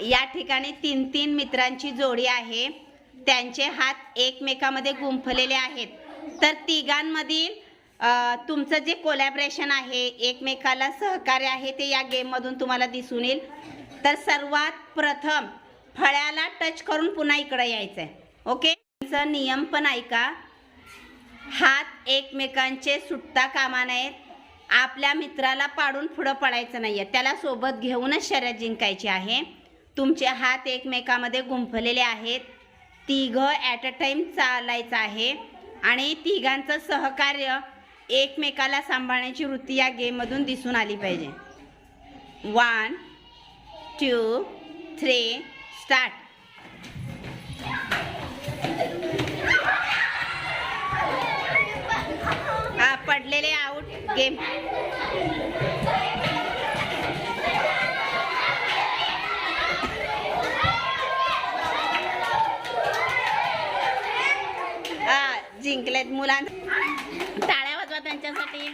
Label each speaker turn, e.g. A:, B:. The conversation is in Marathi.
A: या ठिकाणी तीन तीन मित्रांची जोडी आहे. त्यांचे हात एकमेकामध्ये गुंफलेले आहेत. तर तिघांमधील तुमचं जे कोलॅबरेशन आहे एकमेकाला सहकार्य आहे ते या गेममधून तुम्हाला दिसून येईल. तर सर्वात प्रथम फळ्याला टच करून पुन्हा इकडं यायचं आहे ओके तुमचं नियम पण ऐका. हात एकमेकांचे सुटता कामा नयेत. आपल्या मित्राला पाडून पुढं पडायचं नाही आहे त्याला सोबत घेऊनच शर्यत जिंकायची आहे. तुमचे हात एकमेकामध्ये गुंफलेले आहेत. तिघं ॲट अ टाईम चालायचं आहे. आणि तिघांचं सहकार्य एकमेकाला सांभाळण्याची वृत्ती या गेममधून दिसून आली पाहिजे. वन टू थ्री स्टार्ट हा पडलेले आउट गेम जिंकलेत मुलां टाळ्या वाजवा त्यांच्यासाठी.